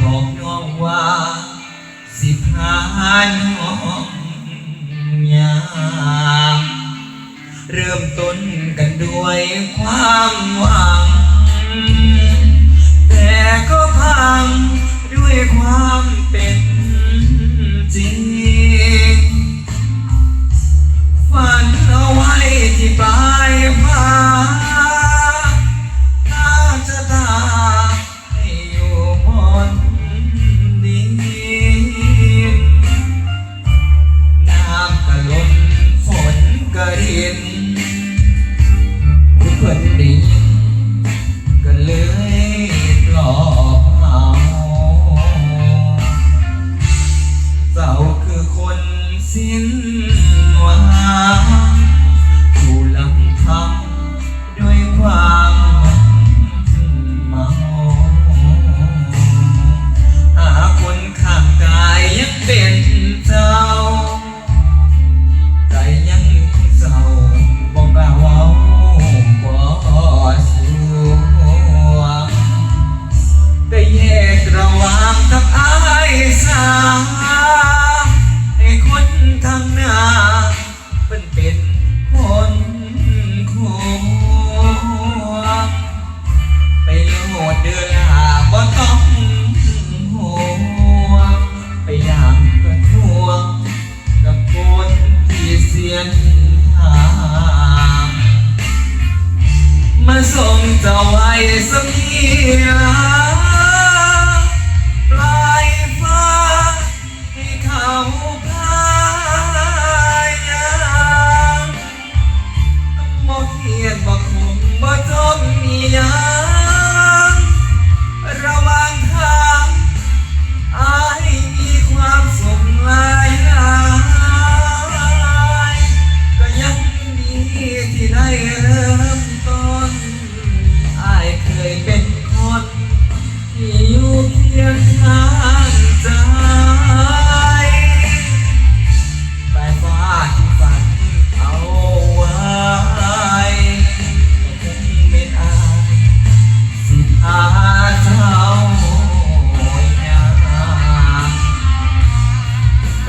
บอกน้องว่าสิพาน้องยามเริ่มต้นกันด้วยความหวัง แต่ก็พังด้วยความเป็น พิ่นดีก็เลยหลอกเราเจ้าคือคนสิ้น ส่งเจ้าไว้สักที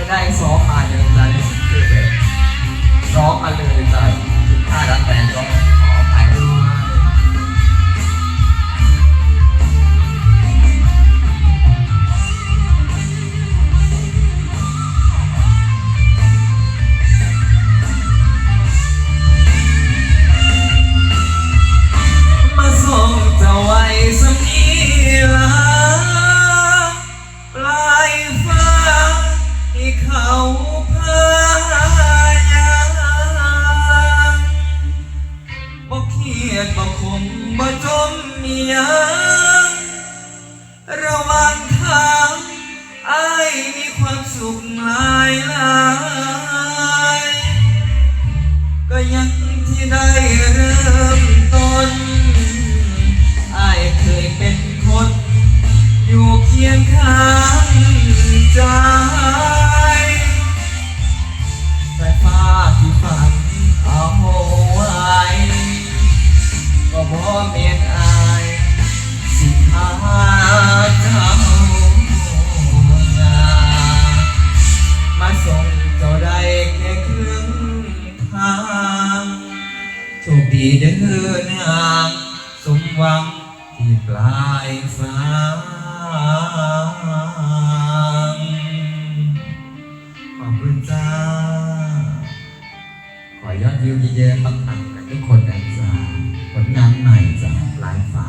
ได้ซ้อมมายังไงซ้อมมาเลยจ้ะถ้ารักแฟนก็ สุขหลายหลายก็ยังที่ได้เริ่ ที่เดินนางสมหวังที่ปลายฟ้าขอบคุณจ้า ขอยอดวิวเยอะๆปังๆกับทุกคนนะจ้าผลงานใหม่จากปลายฟ้า